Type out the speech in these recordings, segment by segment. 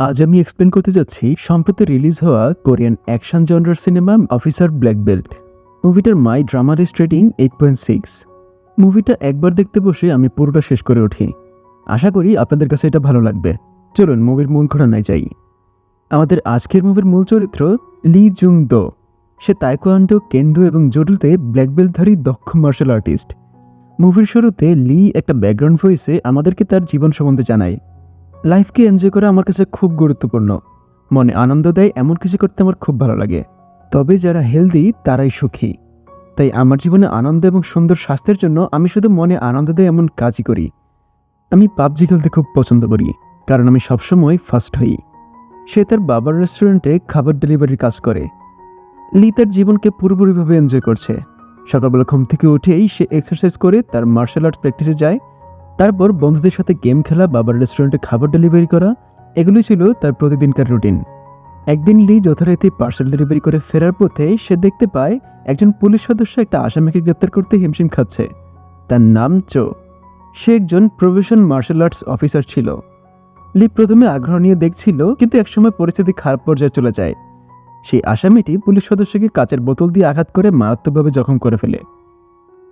আজ আমি এক্সপ্লেন করতে যাচ্ছি, সম্প্রতি রিলিজ হওয়া কোরিয়ান অ্যাকশন জনরার সিনেমা অফিসার ব্ল্যাক বেল্ট মুভিটার মাই ড্রামা রেস রেটিং এইট পয়েন্ট সিক্স মুভিটা একবার দেখতে বসে আমি পুরোটা শেষ করে উঠি। আশা করি আপনাদের কাছে এটা ভালো লাগবে। চলুন মুভির মূল ঘটনায় যাই। আমাদের আজকের মুভির মূল চরিত্র লি জুং দো সে তাইকোয়ান্ডো কেন্ডো এবং জুডোতে ব্ল্যাক বেল্টধারী দক্ষ মার্শাল আর্টিস্ট মুভির শুরুতে লি একটা ব্যাকগ্রাউন্ড ভয়েসে আমাদেরকে তার জীবন সম্বন্ধে জানায়। লাইফকে এনজয় করা আমার কাছে খুব গুরুত্বপূর্ণ। মনে আনন্দ দেয়, এমন কিছু করতে আমার খুব ভালো লাগে। তবে যারা হেলদি তারাই সুখী। তাই আমার জীবনে আনন্দ এবং সুন্দর স্বাস্থ্যের জন্য আমি শুধু মনে আনন্দ দেয় এমন কাজই করি। আমি পাবজি খেলতে খুব পছন্দ করি, কারণ আমি সবসময় ফার্স্ট হই। সে তার বাবার রেস্টুরেন্টে খাবার ডেলিভারির কাজ করে। লি তার জীবনকে পুরোপুরিভাবে এনজয় করছে। সকালবেলা ঘুম থেকে উঠেই সে এক্সারসাইজ করে তার মার্শাল আর্টস প্র্যাকটিসে যায়। তারপর বন্ধুদের সাথে গেম খেলা, বাবার রেস্টুরেন্টে খাবার ডেলিভারি করা এগুলি ছিল তার প্রতিদিনকার রুটিন। একদিন লি যথারীতি পার্সেল ডেলিভারি করে ফেরার পথে সে দেখতে পায় একজন পুলিশ সদস্য একটা আসামিকে গ্রেপ্তার করতে হিমশিম খাচ্ছে। তার নাম চো। সে একজন প্রফেশন মার্শাল আর্টস অফিসার ছিল। লি প্রথমে আগ্রহ নিয়ে দেখছিল, কিন্তু একসময় পরিস্থিতি খারাপ পর্যায়ে চলে যায়। সেই আসামিটি পুলিশ সদস্যকে কাচের বোতল দিয়ে আঘাত করে মারাত্মকভাবে জখম করে ফেলে।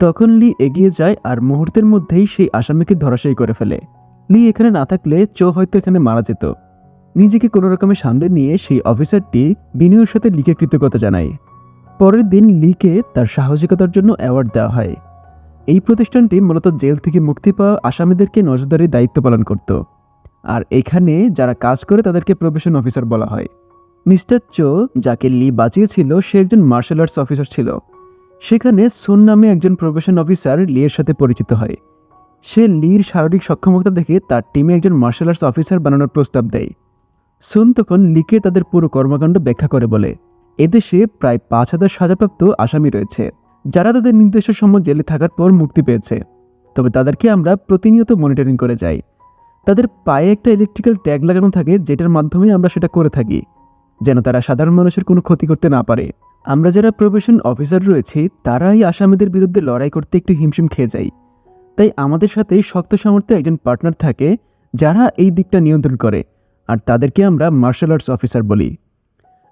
তখন লি এগিয়ে যায় আর মুহূর্তের মধ্যেই সেই আসামিকে ধরাশায়ী করে ফেলে। লি এখানে না থাকলে চো হয়তো এখানে মারা যেত। নিজেকে কোনো রকমে সামলে নিয়ে সেই অফিসারটি বিনয়ের সাথে লিকে কৃতজ্ঞতা জানায়। পরের দিন লিকে তার সাহসিকতার জন্য অ্যাওয়ার্ড দেওয়া হয়। এই প্রতিষ্ঠানটি মূলত জেল থেকে মুক্তি পাওয়া আসামিদেরকে নজরদারির দায়িত্ব পালন করত। আর এখানে যারা কাজ করে তাদেরকে প্রফেশন অফিসার বলা হয়। মিস্টার চো, যাকে লি বাঁচিয়েছিল, সে একজন মার্শাল আর্টস অফিসার ছিল। সেখানে সুন নামে একজন প্রফেশন অফিসার লিয়ের সাথে পরিচিত হয়। সে লির শারীরিক সক্ষমতা দেখে তার টিমে একজন মার্শাল আর্টস অফিসার বানানোর প্রস্তাব দেয়। সুন তখন লিকে তাদের পুরো কর্মকাণ্ড ব্যাখ্যা করে বলে, এদেশে প্রায় পাঁচ হাজার সাজাপ্রাপ্ত আসামি রয়েছে, যারা তাদের নির্দেশের সময় জেলে থাকার পর মুক্তি পেয়েছে। তবে তাদেরকে আমরা প্রতিনিয়ত মনিটরিং করে যাই। তাদের পায়ে একটা ইলেকট্রিক্যাল ট্যাগ লাগানো থাকে, যেটার মাধ্যমে আমরা সেটা করে থাকি, যেন তারা সাধারণ মানুষের কোনো ক্ষতি করতে না পারে। আমরা যারা প্রফেশন অফিসার রয়েছি, তারাই আসামিদের বিরুদ্ধে লড়াই করতে একটু হিমশিম খেয়ে যাই। তাই আমাদের সাথে শক্ত সামর্থ্যে একজন পার্টনার থাকে, যারা এই দিকটা নিয়ন্ত্রণ করে, আর তাদেরকে আমরা মার্শাল আর্টস অফিসার বলি।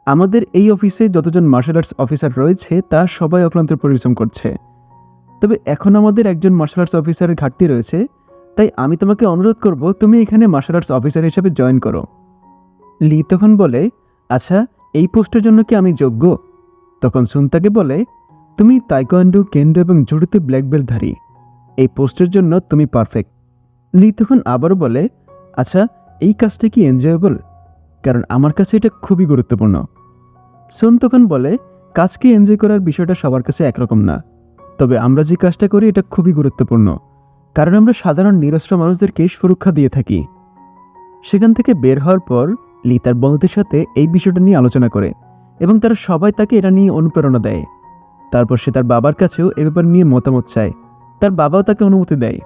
আমাদের এই অফিসে যতজন মার্শাল আর্টস অফিসার রয়েছে, তারা সবাই অক্লান্ত পরিশ্রম করছে। তবে এখন আমাদের একজন মার্শাল আর্টস অফিসারের ঘাটতি রয়েছে, তাই আমি তোমাকে অনুরোধ করব, তুমি এখানে মার্শাল আর্টস অফিসার হিসেবে জয়েন করো। লি তখন বলে আচ্ছা এই পোস্টের জন্য কি আমি যোগ্য? তখন সুনতাকে বলে, তুমি তাইকোয়ান্ডো, কেন্ডো এবং জুডোতে ব্ল্যাক বেল্টধারী এই পোস্টের জন্য তুমি পারফেক্ট। লি তখন আবারও বলে আচ্ছা এই কাজটা কি এনজয়েবল? কারণ আমার কাছে এটা খুবই গুরুত্বপূর্ণ। সুন তখন বলে, কাজকে এনজয় করার বিষয়টা সবার কাছে একরকম না। তবে আমরা যে কাজটা করি এটা খুবই গুরুত্বপূর্ণ। কারণ আমরা সাধারণ নিরস্ত্র মানুষদেরকে সুরক্ষা দিয়ে থাকি। সেখান থেকে বের হওয়ার পর লি তার বন্ধুদের সাথে এই বিষয়টা নিয়ে আলোচনা করে। এবং তারা সবাই তাকে এটা নিয়ে অনুপ্রেরণা দেয়। তারপর সে তার বাবার কাছেও এ ব্যাপার নিয়ে মতামত চায়। তার বাবাও তাকে অনুমতি দেয়।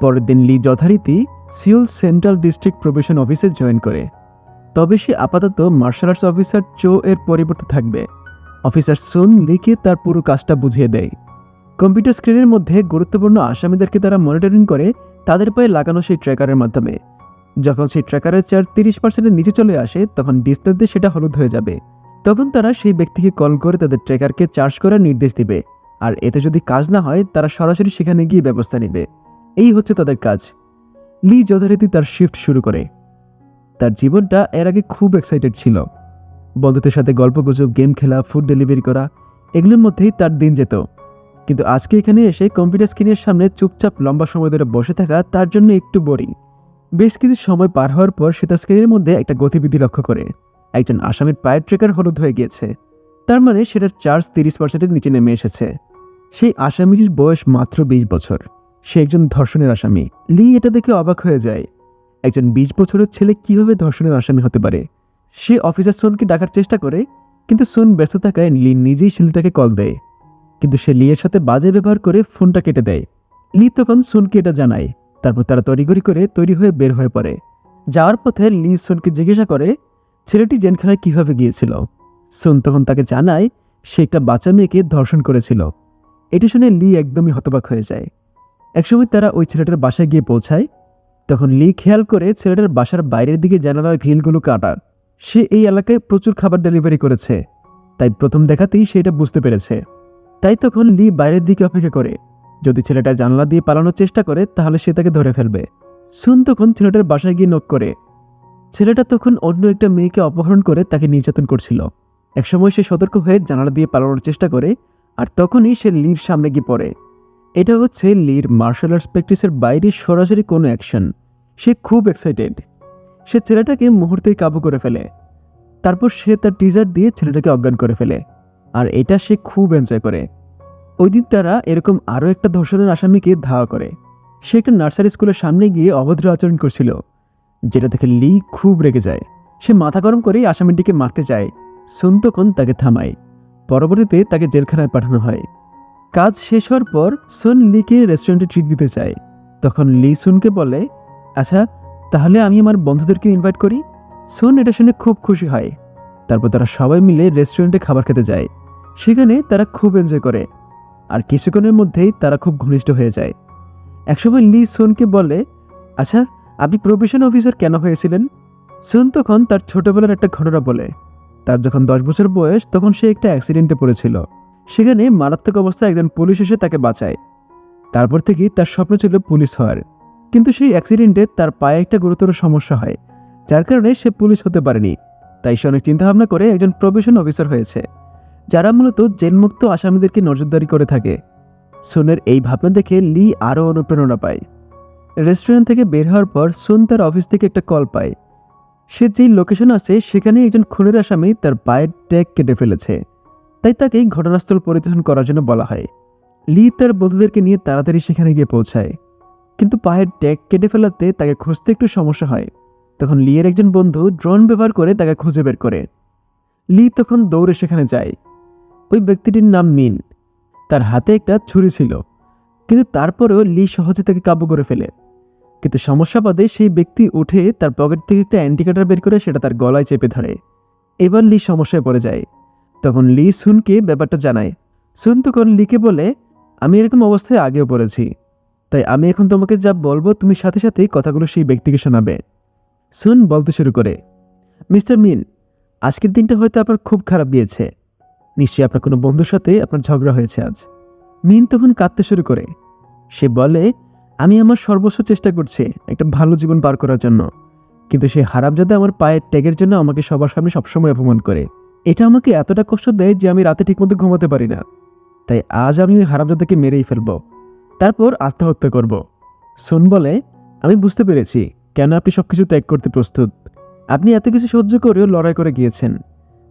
পরের দিন লি যথারীতি সিওল সেন্ট্রাল ডিস্ট্রিক্ট প্রবেশন অফিসে জয়েন করে। তবে সে আপাতত মার্শাল আর্টস অফিসার চো এর পরিবর্তে থাকবে। অফিসার সুন লিকে তার পুরো কাজটা বুঝিয়ে দেয়। কম্পিউটার স্ক্রিনের মধ্যে গুরুত্বপূর্ণ আসামিদেরকে তারা মনিটরিং করে তাদের পায়ে লাগানো সেই ট্র্যাকারের মাধ্যমে। যখন সেই ট্র্যাকারের চার তিরিশ পার্সেন্টের নিচে চলে আসে, তখন ডিসপ্লেতে সেটা হলুদ হয়ে যাবে। তখন তারা সেই ব্যক্তিকে কল করে তাদের ট্রেকারকে চার্জ করার নির্দেশ দিবে। আর এতে যদি কাজ না হয়, তারা সরাসরি সেখানে গিয়ে ব্যবস্থা নেবে। এই হচ্ছে তাদের কাজ। লি যথারীতি তার শিফট শুরু করে। তার জীবনটা এর আগে খুব এক্সাইটেড ছিল। বন্ধুদের সাথে গল্পগুজব গেম খেলা ফুড ডেলিভারি করা, এগুলোর মধ্যেই তার দিন যেত। কিন্তু আজকে এখানে এসে কম্পিউটার স্ক্রিনের সামনে চুপচাপ লম্বা সময় ধরে বসে থাকা তার জন্য একটু বোরিং বেশ কিছু সময় পার হওয়ার পর সে তার স্ক্রিনের মধ্যে একটা গতিবিধি লক্ষ্য করে। একজন আসামির পায়ের ট্রেকার হলুদ হয়ে গিয়েছে। তার মানে সেটার চার্জ তিরিশ পার্সেন্টের নিচে নেমে এসেছে। সেই আসামিটির বয়স মাত্র বিশ বছর। সে একজন ধর্ষণের আসামি। লি এটা দেখে অবাক হয়ে যায়। একজন বিশ বছরের ছেলে কীভাবে ধর্ষণের আসামি হতে পারে? সে অফিসার সোনকে ডাকার চেষ্টা করে, কিন্তু সোন ব্যস্ত থাকায় লি নিজেই ছেলেটাকে কল দেয়। কিন্তু সে লিয়ের সাথে বাজে ব্যবহার করে ফোনটা কেটে দেয়। লি তখন সোনকে এটা জানায়। তারপর তারা তড়িঘড়ি করে তৈরি হয়ে বের হয়ে পড়ে। যাওয়ার পথে লি সোনকে জিজ্ঞাসা করে ছেলেটি জেলখানায় কীভাবে গিয়েছিল? সোন তখন তাকে জানায় সে একটা বাচ্চা মেয়েকে ধর্ষণ করেছিল। এটি শুনে লি একদমই হতবাক হয়ে যায়। একসময় তারা ওই ছেলেটার বাসায় গিয়ে পৌঁছায়। তখন লি খেয়াল করে ছেলেটার বাসার বাইরের দিকে জানালার গ্রিলগুলো কাটা। সে এই এলাকায় প্রচুর খাবার ডেলিভারি করেছে। তাই প্রথম দেখাতেই সে এটা বুঝতে পেরেছে। তাই তখন লি বাইরের দিকে অপেক্ষা করে। যদি ছেলেটা জানলা দিয়ে পালানোর চেষ্টা করে, তাহলে সে তাকে ধরে ফেলবে। সুন তখন ছেলেটার বাসায় গিয়ে নক করে। ছেলেটা তখন অন্য একটা মেয়েকে অপহরণ করে তাকে নির্যাতন করছিল। একসময় সে সতর্ক হয়ে জানালা দিয়ে পালানোর চেষ্টা করে, আর তখনই সে লির সামনে গিয়ে পড়ে। এটা হচ্ছে লির মার্শাল আর্টস প্র্যাকটিসের বাইরে সরাসরি কোনো অ্যাকশন। সে খুব এক্সাইটেড। সে ছেলেটাকে মুহূর্তেই কাবু করে ফেলে। তারপর সে তার টিজার দিয়ে ছেলেটাকে অজ্ঞান করে ফেলে। আর এটা সে খুব এনজয় করে। ওই দিন তারা এরকম আরও একটা ধর্ষণের আসামিকে ধাওয়া করে। সে একটা নার্সারি স্কুলের সামনে গিয়ে অভদ্র আচরণ করছিল। যেটা দেখে লি খুব রেগে যায়। সে মাথা গরম করেই আসামিটিকে মারতে যায়। সুন তখন তাকে থামায়। পরবর্তীতে তাকে জেলখানায় পাঠানো হয়। কাজ শেষ হওয়ার পর সুন লিকে রেস্টুরেন্টে ট্রিট দিতে চায় তখন লি সুনকে বলে আচ্ছা তাহলে আমি আমার বন্ধুদেরকে ইনভাইট করি? সুন এটা শুনে খুব খুশি হয়। তারপর তারা সবাই মিলে রেস্টুরেন্টে খাবার খেতে যায়। সেখানে তারা খুব এনজয় করে। আর কিছুক্ষণের মধ্যেই তারা খুব ঘনিষ্ঠ হয়ে যায়। একসময় লি সুনকে বলে আচ্ছা আপনি প্রফেশন অফিসার কেন হয়েছিলেন? সুন তখন তার ছোটবেলার একটা ঘটনা বলে। তার যখন দশ বছর বয়স, তখন সে একটা অ্যাক্সিডেন্টে পড়েছিল। সেখানে মারাত্মক অবস্থায় একজন পুলিশ এসে তাকে বাঁচায়। তারপর থেকেই তার স্বপ্ন ছিল পুলিশ হওয়ার। কিন্তু সেই অ্যাক্সিডেন্টে তার পায়ে একটা গুরুতর সমস্যা হয়, যার কারণে সে পুলিশ হতে পারেনি। তাই সে অনেক চিন্তাভাবনা করে একজন প্রফেশন অফিসার হয়েছে, যারা মূলত জেলমুক্ত আসামিদেরকে নজরদারি করে থাকে। সুনের এই ভাবনা দেখে লি আরও অনুপ্রেরণা পায়। রেস্টুরেন্ট থেকে বের হওয়ার পর সুন তার অফিস থেকে একটা কল পায়। সে যেই লোকেশন আছে সেখানে একজন খুনের আসামি তার পায়ের ট্যাগ কেটে ফেলেছে। তাই তাকে ঘটনাস্থল পরিদর্শন করার জন্য বলা হয়। লি তার বন্ধুদেরকে নিয়ে তাড়াতাড়ি সেখানে গিয়ে পৌঁছায়। কিন্তু পায়ের ট্যাগ কেটে ফেলাতে তাকে খুঁজতে একটু সমস্যা হয়। তখন লিয়ের একজন বন্ধু ড্রোন ব্যবহার করে তাকে খুঁজে বের করে। লি তখন দৌড়ে সেখানে যায়। ওই ব্যক্তিটির নাম মিন। তার হাতে একটা ছুরি ছিল। কিন্তু তারপরেও লি সহজে তাকে কাবু করে ফেলে। কিন্তু সমস্যা বাদে সেই ব্যক্তি উঠে তার পকেট থেকে একটা অ্যান্টিকাটার বের করে সেটা তার গলায় চেপে ধরে। এবার লি সমস্যায় পড়ে যায়। তখন লি সুনকে ব্যাপারটা জানায়। সুন তখন লিকে বলে, আমি এরকম অবস্থায় আগেও পড়েছি। তাই আমি এখন তোমাকে যা বলব তুমি সাথে সাথেই কথাগুলো সেই ব্যক্তিকে শোনাবে। সুন বলতে শুরু করে, মিস্টার মিন, আজকের দিনটা হয়তো আপনার খুব খারাপ গিয়েছে। নিশ্চয়ই আপনার কোনো বন্ধুর সাথে আপনার ঝগড়া হয়েছে আজ। মিন তখন কাঁদতে শুরু করে। সে বলে আমি আমার সর্বস্ব চেষ্টা করছি একটা ভালো জীবন পার করার জন্য। কিন্তু সে হারামজাদা আমার পায়ের ট্যাগের জন্য আমাকে সবার সামনে সবসময় অপমান করে। এটা আমাকে এতটা কষ্ট দেয় যে আমি রাতে ঠিকমতো ঘুমাতে পারি না। তাই আজ আমি ওই হারামজাদাকে মেরেই ফেলব। তারপর আত্মহত্যা করব। সোন বলে, আমি বুঝতে পেরেছি কেন আপনি সবকিছু ত্যাগ করতে প্রস্তুত। আপনি এত কিছু সহ্য করেও লড়াই করে গিয়েছেন।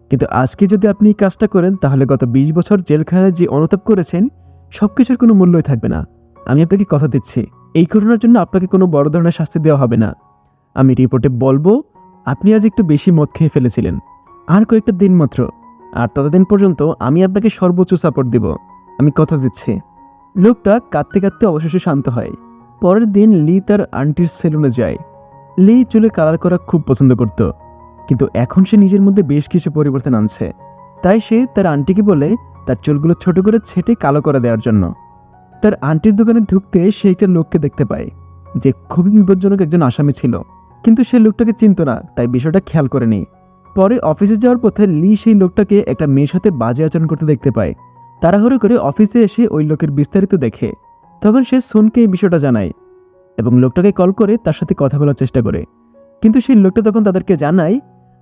কিন্তু আজকে যদি আপনি এই কাজটা করেন, তাহলে গত বিশ বছর জেলখানায় যে অনুতাপ করেছেন, সবকিছুর কোনো মূল্যই থাকবে না। আমি আপনাকে কথা দিচ্ছি। এই ঘটনার জন্য আপনাকে কোনো বড় ধরনের শাস্তি দেওয়া হবে না। আমি রিপোর্টে বলব, আপনি আজ একটু বেশি মদ খেয়ে ফেলেছিলেন। আর কয়েকটা দিন মাত্র। আর ততদিন পর্যন্ত আমি আপনাকে সর্বোচ্চ সাপোর্ট দিব। আমি কথা দিচ্ছি। লোকটা কাঁদতে কাঁদতে অবশেষে শান্ত হয়। পরের দিন লি তার আন্টির সেলুনে যায়। লি চুলে কালার করা খুব পছন্দ করত। কিন্তু এখন সে নিজের মধ্যে বেশ কিছু পরিবর্তন আনছে। তাই সে তার আন্টিকে বলে, তার চুলগুলো ছোট করে ছেটে কালো করে দেওয়ার জন্য। তার আন্টির দোকানে ঢুকতে সে একটা লোককে দেখতে পায়, যে খুবই বিপজ্জনক একজন আসামি ছিল। কিন্তু সে লোকটাকে চিনত না, তাই বিষয়টা খেয়াল করেনি। পরে অফিসে যাওয়ার পথে লি সেই লোকটাকে একটা মেয়ের সাথে বাজে আচরণ করতে দেখতে পায়। তাড়াহুড়ো করে অফিসে এসে ওই লোকের বিস্তারিত দেখে। তখন সে সোনকে এই বিষয়টা জানায় এবং লোকটাকে কল করে তার সাথে কথা বলার চেষ্টা করে। কিন্তু সেই লোকটা তখন তাদেরকে জানায়,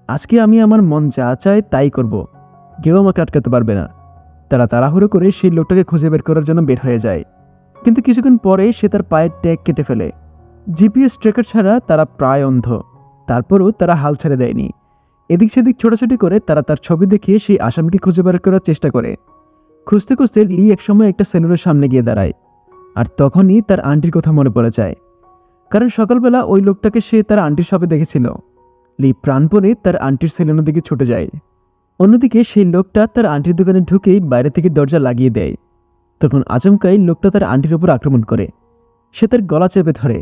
আজকে আমি আমার মন যা চায় তাই করব। কেউ আমাকে আটকাতে পারবে না। তারা তাড়াহুড়ো করে সেই লোকটাকে খুঁজে বের করার জন্য বের হয়ে যায়। কিন্তু কিছুক্ষণ পরে সে তার পায়ের ট্যাগ কেটে ফেলে। জিপিএস ট্রেকার ছাড়া তারা প্রায় অন্ধ। তারপরও তারা হাল ছেড়ে দেয়নি। এদিক সেদিক ছোটাছুটি করে তারা তার ছবি দেখিয়ে সেই আসামিকে খুঁজে বের করার চেষ্টা করে। খুঁজতে খুঁজতে লি একসময় একটা সেলুনের সামনে গিয়ে দাঁড়ায়। আর তখনই তার আন্টির কথা মনে পড়ে যায়। কারণ সকালবেলা ওই লোকটাকে সে তার আন্টির শপে দেখেছিল। লি প্রাণপণে তার আন্টির সেলুনের দিকে ছুটে যায়। অন্যদিকে সেই লোকটা তার আন্টির দোকানে ঢুকেই বাইরে থেকে দরজা লাগিয়ে দেয়। তখন আচমকাই লোকটা তার আন্টির উপর আক্রমণ করে। সে তার গলা চেপে ধরে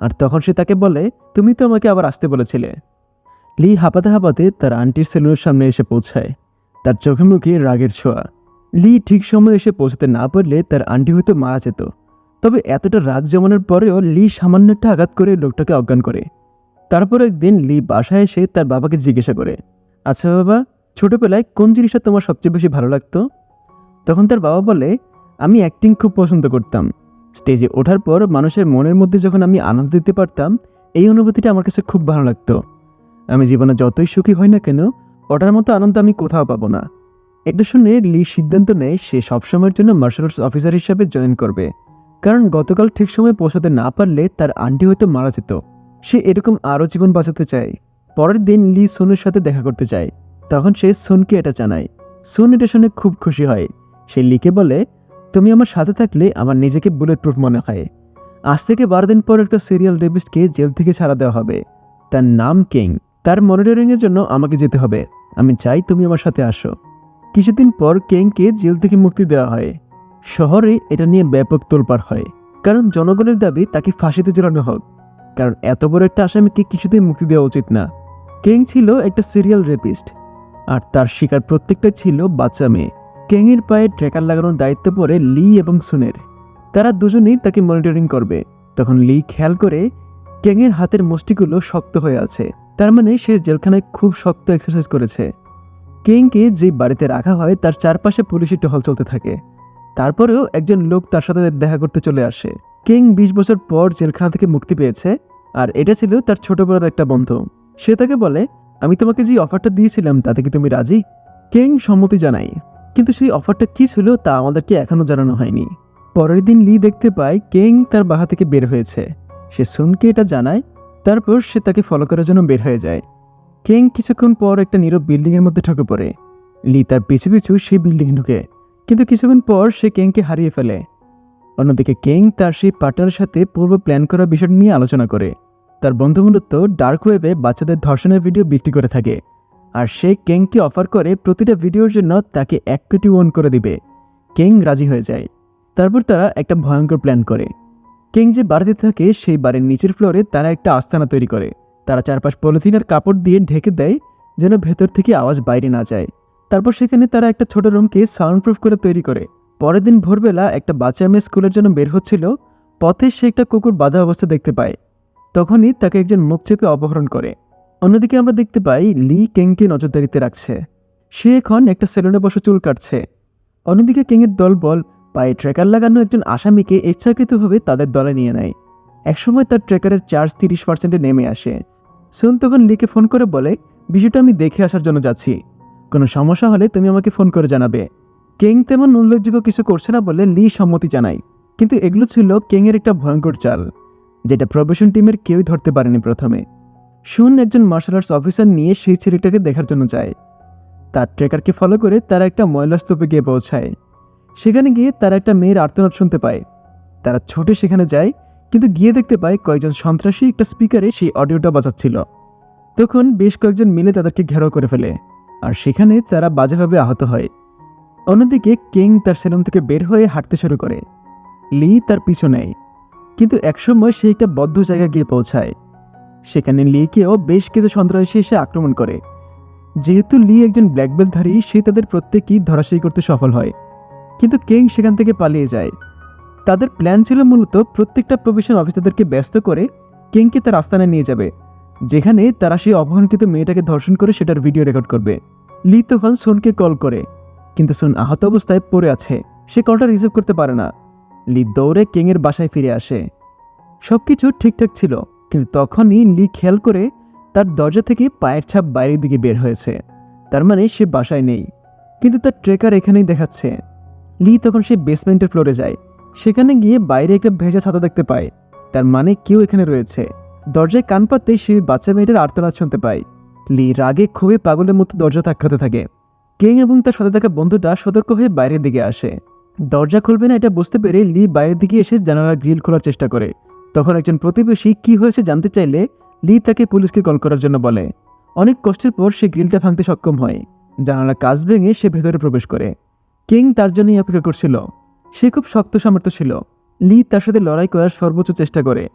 আর তখন সে তাকে বলে, তুমি তো আমাকে আবার আসতে বলেছিলে। লি হাঁপাতে হাঁপাতে তার আন্টির সেলুনের সামনে এসে পৌঁছায়। তার চোখে মুখে রাগের ছোঁয়া। লি ঠিক সময় এসে পৌঁছতে না পারলে তার আন্টি হয়তো মারা যেত। তবে এতটা রাগ জমানোর পরেও লি সামান্য একটা আঘাত করে লোকটাকে অজ্ঞান করে। তারপর একদিন লি বাসায় এসে তার বাবাকে জিজ্ঞাসা করে আচ্ছা বাবা ছোটবেলায় কোন জিনিসটা তোমার সবচেয়ে বেশি ভালো লাগতো? তখন তার বাবা বলে, আমি অ্যাক্টিং খুব পছন্দ করতাম। স্টেজে ওঠার পর মানুষের মনের মধ্যে যখন আমি আনন্দ দিতে পারতাম, এই অনুভূতিটা আমার কাছে খুব ভালো লাগতো। আমি জীবনে যতই সুখী হই না কেন ওটার মতো আনন্দ আমি কোথাও পাবো না। এটা শুনে লি সিদ্ধান্ত নেয় সে সবসময়ের জন্য মার্শাল আর্টস অফিসার হিসাবে জয়েন করবে। কারণ গতকাল ঠিক সময় পৌঁছাতে না পারলে তার আন্টি হয়তো মারা যেত। সে এরকম আরও জীবন বাঁচাতে চায়। পরের দিন লি সোনুর সাথে দেখা করতে চায় তখন সে সোনকে এটা জানায়। সোন এটা শুনে খুব খুশি হয়। সে লিকে বলে, তুমি আমার সাথে থাকলে আমার নিজেকে বুলেট প্রুফ মনে হয়। আজ থেকে বারো দিন পর একটা সিরিয়াল রেবিস্টকে জেল থেকে ছাড়া দেওয়া হবে। তার নাম কিং। তার মনিটরিংয়ের জন্য আমাকে যেতে হবে। আমি চাই তুমি আমার সাথে আসো। কিছুদিন পর কেংকে জেল থেকে মুক্তি দেওয়া হয়। শহরে এটা নিয়ে ব্যাপক তোলপাড় হয়। কারণ জনগণের দাবি তাকে ফাঁসিতে জড়ানো হোক। কারণ এত বড় একটা আসামিকে কিছুতেই মুক্তি দেওয়া উচিত না। কেং ছিল একটা সিরিয়াল রেপিস্ট আর তার শিকার প্রত্যেকটা ছিল বাচ্চা মেয়ে। কেংয়ের পায়ে ট্র্যাকার লাগানোর দায়িত্ব পড়ে লি এবং সুনের। তারা দুজনেই তাকে মনিটরিং করবে। তখন লি খেয়াল করে কেংয়ের হাতের মুষ্টিগুলো শক্ত হয়ে আছে। তার মানে সে জেলখানায় খুব শক্ত এক্সারসাইজ করেছে। কেংকে যে বাড়িতে রাখা হয়, তার চারপাশে পুলিশি টহল চলতে থাকে। তারপরেও একজন লোক তার সাথে দেখা করতে চলে আসে। কিং বিশ বছর পর জেলখানা থেকে মুক্তি পেয়েছে, আর এটা ছিল তার ছোট বড় একটা বন্ধু। সে তাকে বলে আমি তোমাকে যে অফারটা দিয়েছিলাম, তাতে কি তুমি রাজি? কেং সম্মতি জানাই কিন্তু সেই অফারটা কি ছিল তা আমাদেরকে এখনও জানানো হয়নি। পরের দিন লি দেখতে পায় কেং তার বাহা থেকে বের হয়েছে। সে সুনকে এটা জানায়, তারপর সে তাকে ফলো করার জন্য বের হয়ে যায়। কেং কিছুক্ষণ পর একটা নীরব বিল্ডিংয়ের মধ্যে ঢুকে পড়ে। লি তার পিছু পিছু সেই বিল্ডিংয়ে ঢুকে, কিন্তু কিছুক্ষণ পর সে কেংকে হারিয়ে ফেলে। অন্যদিকে কেং তার সেই পার্টনারের সাথে পূর্ব প্ল্যান করা বিষয় নিয়ে আলোচনা করে। তার বন্ধু মূলত ডার্ক ওয়েবে বাচ্চাদের ধর্ষণের ভিডিও বিক্রি করে থাকে। আর সে কেংকে অফার করে প্রতিটা ভিডিওর জন্য তাকে এক কোটি ওন করে দিবে। কেং রাজি হয়ে যায়। তারপর তারা একটা ভয়ঙ্কর প্ল্যান করে। কেং যে বাড়িতে থাকে, সেই বাড়ির নিচের ফ্লোরে তারা একটা আস্তানা তৈরি করে। তারা চারপাশ পলিথিনের কাপড় দিয়ে ঢেকে দেয়, যেন ভেতর থেকে আওয়াজ বাইরে না যায়। তারপর সেখানে তারা একটা ছোট রুমকে সাউন্ড প্রুফ করে তৈরি করে। পরের দিন ভোরবেলা একটা বাচ্চা মেয়ে স্কুলের জন্য বের হচ্ছিল। পথে সে একটা কুকুর বাধা অবস্থা দেখতে পায়। তখনই তাকে একজন মুখ চেপে অপহরণ করে। অন্যদিকে আমরা দেখতে পাই, লি কেংকে নজরদারিতে রাখছে। সে এখন একটা সেলুনে বসে চুল কাটছে। অন্যদিকে কেংয়ের দলবল পায়ে ট্রেকার লাগানো একজন আসামিকে ইচ্ছাকৃতভাবে তাদের দলে নিয়ে নেয়। একসময় তার ট্রেকারের চার্জ তিরিশ পার্সেন্টে নেমে আসে। সুন তখন লিকে ফোন করে বলে, বিষয়টা আমি দেখে আসার জন্য যাচ্ছি। কোনো সমস্যা হলে তুমি আমাকে ফোন করে জানাবে। কেং তেমন উল্লেখযোগ্য কিছু করছে না বলে লি সম্মতি জানায়। কিন্তু এগুলো ছিল কেংয়ের একটা ভয়ঙ্কর চাল। যেটা প্রবেশন টিমের কেউই ধরতে পারেনি প্রথমে। শুন একজন মার্শাল আর্টস অফিসার নিয়ে সেই ছেলেটাকে দেখার জন্য যায়। তার ট্রেকারকে ফলো করে তারা একটা ময়লা স্তূপে গিয়ে পৌঁছায়। সেখানে গিয়ে তারা একটা মেয়ের আর্তনাদ শুনতে পায়। তারা ছোটে সেখানে যায়, কিন্তু গিয়ে দেখতে পায় কয়েকজন সন্ত্রাসী একটা স্পিকারে সেই অডিওটা বাজাচ্ছিল। তখন বেশ কয়েকজন মিলে তাদেরকে ঘেরাও করে ফেলে। আর সেখানে তারা বাজেভাবে আহত হয়। অন্যদিকে কিং তার সেলুন থেকে বের হয়ে হাঁটতে শুরু করে। লি তার পিছু নেয়। কিন্তু একসময় সে একটা বদ্ধ জায়গায় গিয়ে পৌঁছায়। সেখানে লিকেও বেশ কিছু সন্ত্রাসী এসে আক্রমণ করে। যেহেতু লি একজন ব্ল্যাক বেল্টধারী সে তাদের প্রত্যেকেই ধরাশায়ী করতে সফল হয়। কিন্তু কেং সেখান থেকে পালিয়ে যায়। তাদের প্ল্যান ছিল মূলত প্রত্যেকটা প্রফেশন অফিসারদেরকে ব্যস্ত করে কেংকে তার আস্তানায় নিয়ে যাবে, যেখানে তারা সেই অপহরণকৃত মেয়েটাকে ধর্ষণ করে সেটার ভিডিও রেকর্ড করবে। লি তখন সোনকে কল করে, কিন্তু সোন আহত অবস্থায় পড়ে আছে। সে কলটা রিসিভ করতে পারে না। লি দৌড়ে কিংয়ের বাসায় ফিরে আসে। সব কিছু ঠিকঠাক ছিল, কিন্তু তখনই লি খেয়াল করে তার দরজা থেকে পায়ের ছাপ বাইরের দিকে বের হয়েছে। তার মানে সে বাসায় নেই, কিন্তু তার ট্রেকার এখানেই দেখাচ্ছে। লি তখন সে বেসমেন্টের ফ্লোরে যায়, সেখানে গিয়ে বাইরে একটা ভেজা ছাতা দেখতে পায়। তার মানে কেউ এখানে রয়েছে। দরজায় কান পাততে সে বাচ্চা মেয়েটার আর্তনাদ শুনতে পায়। লি রাগে খুবই পাগলের মতো দরজা ধাক্কাতে থাকে। কেং এবং তার সাথে থাকা বন্ধুটা সতর্ক হয়ে বাইরের দিকে আসে। দরজা খুলবে না এটা বুঝতে পেরে লি বাইরের দিকে এসে জানালার গ্রিল খোলার চেষ্টা করে। তখন একজন প্রতিবেশী কি হয়েছে জানতে চাইলে লি তাকে পুলিশকে কল করার জন্য বলে। অনেক কষ্টের পর সে গ্রিলটা ভাঙতে সক্ষম হয়। জানালা কাজ ভেঙে সে ভেতরে প্রবেশ করে। কিং তার জন্যই অপেক্ষা করছিল। সে খুব শক্ত সামর্থ্য ছিল। লি তার সাথে লড়াই করার সর্বোচ্চ চেষ্টা করে।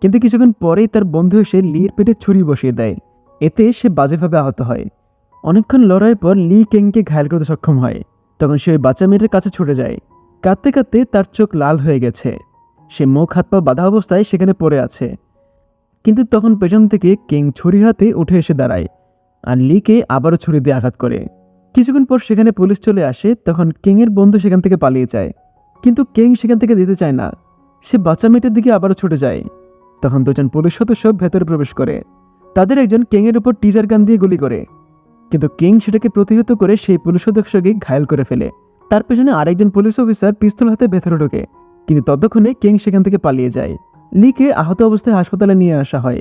কিন্তু কিছুক্ষণ পরেই তার বন্ধু এসে লির পেটে ছুরি বসিয়ে দেয়। এতে সে বাজেভাবে আহত হয়। অনেকক্ষণ লড়াইয়ের পর লি কেংকে ঘায়াল করতে সক্ষম হয়। তখন সে ওই বাচ্চা মেয়েটার কাছে ছুটে যায়। কাঁদতে কাঁদতে তার চোখ লাল হয়ে গেছে। সে মুখ হাত পা বাঁধা অবস্থায় সেখানে পড়ে আছে। কিন্তু তখন পেছন থেকে কিং ছুরি হাতে উঠে এসে দাঁড়ায় আর লিকে আবারও ছুরি দিয়ে আঘাত করে। কিছুক্ষণ পর সেখানে পুলিশ চলে আসে, তখন কিংয়ের বন্ধু সেখান থেকে পালিয়ে যায়। কিন্তু কিং সেখান থেকে যেতে চায় না। সে বাচ্চা মেয়েটার দিকে আবারও ছুটে যায়। তখন দুজন পুলিশ সদস্য ভেতরে প্রবেশ করে। তাদের একজন কিংয়ের উপর টিজার গান দিয়ে গুলি করে। কিন্তু কিং সেটাকে প্রতিহত করে সেই পুলিশ সদস্যকে ঘায়ল করে ফেলে। তার পেছনে আরেকজন পুলিশ অফিসার পিস্তল হাতে ভেতরে ঢোকে, কিন্তু ততক্ষণে কিং সেখান থেকে পালিয়ে যায়। লিকে আহত অবস্থায় হাসপাতালে নিয়ে আসা হয়।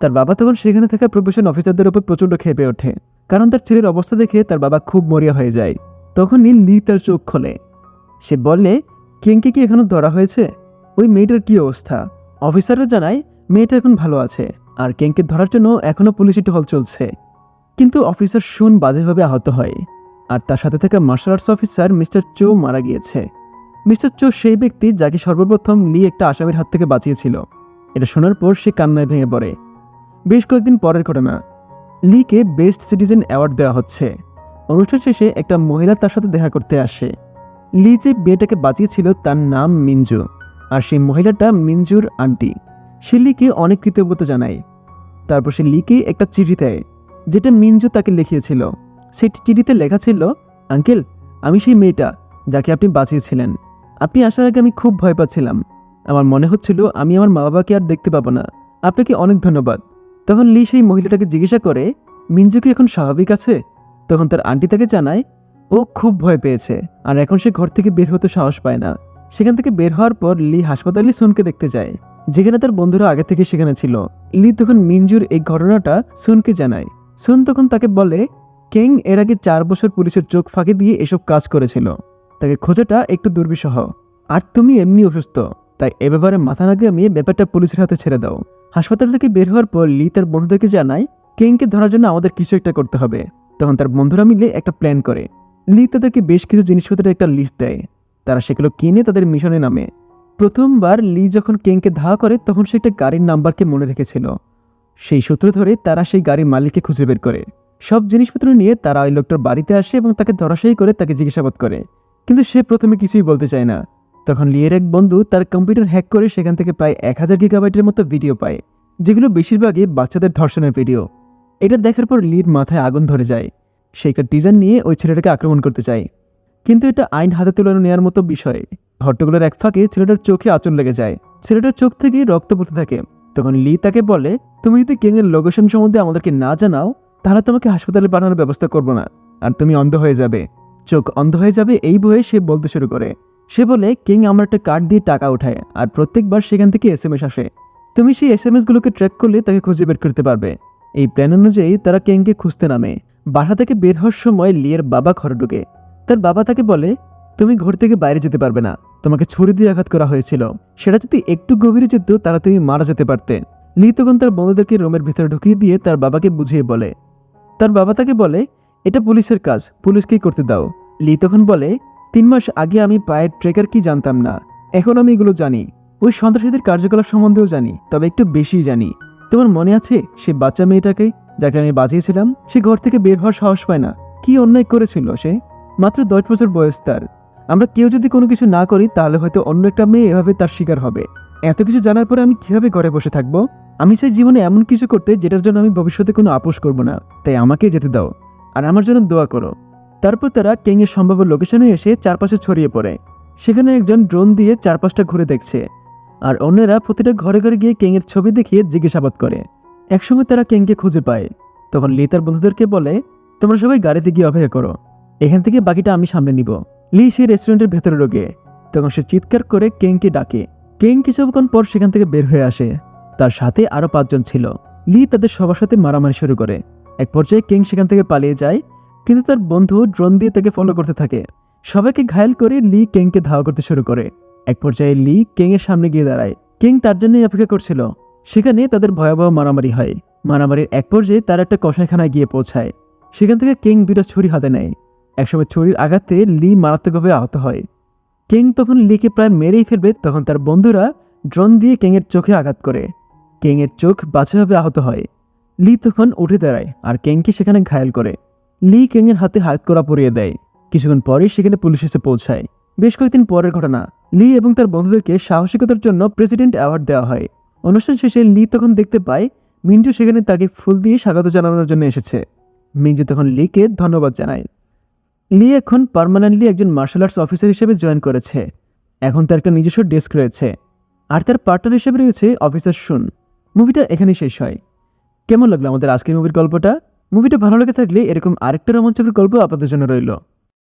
তার বাবা তখন সেখানে থাকা প্রফেশন অফিসারদের উপর প্রচণ্ড খেপে ওঠে, কারণ তার ছেলের অবস্থা দেখে তার বাবা খুব মরিয়া হয়ে যায়। তখনই লি তার চোখ খোলে। সে বললে কিংকে কি এখনও ধরা হয়েছে? ওই মেয়েটার কি অবস্থা? অফিসাররা জানায়, মেয়েটা এখন ভালো আছে, আর কেংকে ধরার জন্য এখনও পুলিশি টহল চলছে। কিন্তু অফিসার শুন বাজেভাবে আহত হয়। আর তার সাথে থাকা মার্শাল আর্টস অফিসার মিস্টার চো মারা গিয়েছে। মিস্টার চো সেই ব্যক্তি যাকে সর্বপ্রথম লি একটা আসামির হাত থেকে বাঁচিয়েছিল। এটা শোনার পর সে কান্নায় ভেঙে পড়ে। বেশ কয়েকদিন পরের ঘটনা। লিকে বেস্ট সিটিজেন অ্যাওয়ার্ড দেওয়া হচ্ছে। অনুষ্ঠান শেষে একটা মহিলা তার সাথে দেখা করতে আসে। লি যে বিয়েটাকে বাঁচিয়েছিল তার নাম মিঞ্জু আর সেই মহিলাটা মিঞ্জুর আন্টি। সে লিকে অনেক কৃতজ্ঞতা জানায়। তারপর সে লিকে একটা চিঠি দেয়। যেটা মিঞ্জু তাকে লিখিয়েছিল। সেই চিঠিতে লেখা ছিল, আঙ্কেল, আমি সেই মেয়েটা যাকে আপনি বাঁচিয়েছিলেন। আপনি আসার আগে আমি খুব ভয় পাচ্ছিলাম। আমার মনে হচ্ছিল আমি আমার মা বাবাকে আর দেখতে পাবো না। আপনাকে অনেক ধন্যবাদ। তখন লি সেই মহিলাটাকে জিজ্ঞাসা করে মিঞ্জু কি এখন স্বাভাবিক আছে? তখন তার আন্টি তাকে জানায়, ও খুব ভয় পেয়েছে, আর এখন সে ঘর থেকে বের হতে সাহস পায় না। সেখান থেকে বের হওয়ার পর লি হাসপাতালে সুনকে দেখতে যায়, যেখানে তার বন্ধুরা আগে থেকে সেখানে ছিল। লি তখন মিঞ্জুর এই ঘটনাটা সুনকে জানায়। সুন তখন তাকে বলে কেং এর আগে চার বছর পুলিশের চোখ ফাঁকি দিয়ে এসব কাজ করেছিল। তাকে খোঁজাটা একটু দুর্বিষহ। আর তুমি এমনি অসুস্থ। তাই এ ব্যাপারে মাথা না গামিয়ে ব্যাপারটা পুলিশের হাতে ছেড়ে দাও। হাসপাতাল থেকে বের হওয়ার পর লি তার বন্ধুদেরকে জানায় কেংকে ধরার জন্য আমাদের কিছু একটা করতে হবে। তখন তার বন্ধুরা মিলে একটা প্ল্যান করে। লি তাদেরকে বেশ কিছু জিনিসপত্রের একটা লিস্ট দেয়। তারা সেগুলো কিনে তাদের মিশনে নামে। প্রথমবার লি যখন কেংকে ধাওয়া করে, তখন সে একটা গাড়ির নাম্বারকে মনে রেখেছিল। সেই সূত্র ধরে তারা সেই গাড়ির মালিককে খুঁজে বের করে। সব জিনিসপত্র নিয়ে তারা ওই লোকটার বাড়িতে আসে এবং তাকে ধরাশায়ী করে তাকে জিজ্ঞাসাবাদ করে। কিন্তু সে প্রথমে কিছুই বলতে চায় না। তখন লিয়ের এক বন্ধু তার কম্পিউটার হ্যাক করে সেখান থেকে প্রায় এক হাজার গিগাবাইটের মতো ভিডিও পায়, যেগুলো বেশিরভাগই বাচ্চাদের ধর্ষণের ভিডিও। এটা দেখার পর লির মাথায় আগুন ধরে যায়। সে একটা ডিজাইন নিয়ে ওই ছেলেটাকে আক্রমণ করতে চায়। কিন্তু এটা আইন হাতে তুলে নেওয়ার মতো বিষয়। হট্টগোলের এক ফাঁকে ছেলেটার চোখে আঁচল লেগে যায়। ছেলেটার চোখ থেকে রক্ত পড়তে থাকে। তখন লি তাকে বলে, তুমি যদি কেংয়ের লোকেশন সম্বন্ধে আমাদেরকে না জানাও, তাহলে তোমাকে হাসপাতালে পাঠানোর ব্যবস্থা করব না। আর তুমি অন্ধ হয়ে যাবে। চোখ অন্ধ হয়ে যাবে এই বয়ে সে বলতে শুরু করে। সে বলে, কিং আমার একটা কার্ড দিয়ে টাকা উঠায় আর প্রত্যেকবার সেখান থেকে এস এম এস আসে। তুমি সেই এস এম এসগুলোকে ট্র্যাক করলে তাকে খুঁজে বের করতে পারবে। এই প্ল্যান অনুযায়ী তারা কেংকে খুঁজতে নামে। বাসা থেকে বের হওয়ার সময় লিয়ের বাবা ঘরে ঢুকে। তার বাবা তাকে বলে, তুমি ঘর থেকে বাইরে যেতে পারবে না। তোমাকে ছুরি দিয়ে আঘাত করা হয়েছিল। সেটা যদি একটু গভীরে যেত, তাহলে তুমি মারা যেতে পারতে। লি তখন তার বন্ধুদেরকে রুমের ভিতরে ঢুকিয়ে দিয়ে তার বাবাকে বুঝিয়ে বলে, তার বাবা তাকে বলে, এটা পুলিশের কাজ পুলিশকেই করতে দাও? লি তখন বলে, তিন মাস আগে আমি পায়ের ট্রেকার কি জানতাম না। এখন আমি এগুলো জানি। ওই সন্ত্রাসীদের কার্যকলাপ সম্বন্ধেও জানি, তবে একটু বেশি জানি। তোমার মনে আছে সে বাচ্চা মেয়েটাকে, যাকে আমি বাঁচিয়েছিলাম? সে ঘর থেকে বের হওয়ার সাহস পায় না। কি অন্যায় করেছিল সে? মাত্র দশ বছর বয়স তার। আমরা কেউ যদি কোনো কিছু না করি, তাহলে হয়তো অন্য একটা মেয়ে এভাবে তার শিকার হবে। এত কিছু জানার পরে আমি কীভাবে ঘরে বসে থাকব? আমি চাই জীবনে এমন কিছু করতে যেটার জন্য আমি ভবিষ্যতে কোনো আপোষ করব না। তাই আমাকে যেতে দাও, আর আমার জন্য দোয়া করো। তারপর তারা কেংয়ের সম্ভাব্য লোকেশনে এসে চারপাশে ছড়িয়ে পড়ে। সেখানে একজন ড্রোন দিয়ে চারপাশটা ঘুরে দেখছে, আর অন্যরা প্রতিটা ঘরে ঘরে গিয়ে কেংয়ের ছবি দেখিয়ে জিজ্ঞাসাবাদ করে। একসময় তারা কেংকে খুঁজে পায়। তখন লি তার বন্ধুদেরকে বলে, তোমরা সবাই গাড়িতে গিয়ে অপেক্ষা করো। এখান থেকে বাকিটা আমি সামনে নিব। লি সেই রেস্টুরেন্টের ভেতরে ঢোকে। তখন সে চিৎকার করে কেংকে ডাকে। কেং কিছুক্ষণ পর সেখান থেকে বের হয়ে আসে। তার সাথে আরও পাঁচজন ছিল। লি তাদের সবার সাথে মারামারি শুরু করে। এক পর্যায়ে কেং সেখান থেকে পালিয়ে যায়, কিন্তু তার বন্ধু ড্রোন দিয়ে তাকে ফলো করতে থাকে। সবাইকে ঘায়েল করে লি কেংকে ধাওয়া করতে শুরু করে। এক পর্যায়ে লি কেং এর সামনে গিয়ে দাঁড়ায়। কিং তার জন্যই অপেক্ষা করছিল। সেখানে তাদের ভয়াবহ মারামারি হয়। মারামারির এক পর্যায়ে তার একটা কষাইখানায় গিয়ে পৌঁছায়। সেখান থেকে কিং দুটা ছুরি হাতে নেয়। একসময় ছুরির আঘাতে লি মারাত্মকভাবে আহত হয়। কেং তখন লিকে প্রায় মেরেই ফেলবে, তখন তার বন্ধুরা ড্রোন দিয়ে কিংয়ের চোখে আঘাত করে। কিংয়ের চোখ বাছাভাবে আহত হয়। লি তখন উঠে দাঁড়ায় আর কেংকে সেখানে ঘায়েল করে। লি কেংয়ের হাতে হাত করা পরিয়ে দেয়। কিছুক্ষণ পরেই সেখানে পুলিশ এসে পৌঁছায়। বেশ কয়েকদিন পরের ঘটনা। লি এবং তার বন্ধুদেরকে সাহসিকতার জন্য প্রেসিডেন্ট অ্যাওয়ার্ড দেওয়া হয়। অনুষ্ঠান শেষে লি তখন দেখতে পায় মিঞ্জু সেখানে তাকে ফুল দিয়ে স্বাগত জানানোর জন্য এসেছে। মিঞ্জু তখন লিকে ধন্যবাদ জানায়। লি এখন পার্মানেন্টলি একজন মার্শাল আর্টস অফিসার হিসেবে জয়েন করেছে। এখন তার একটা নিজস্ব ডেস্ক রয়েছে। আর তার পার্টনার হিসেবে রয়েছে অফিসার শুন। মুভিটা এখানেই শেষ হয়। কেমন লাগল আমাদের আজকের মুভির গল্পটা? মুভিটা ভালো লেগে থাকলে এরকম আরেকটা রোমাঞ্চকর গল্প আপনাদের জন্য রইল।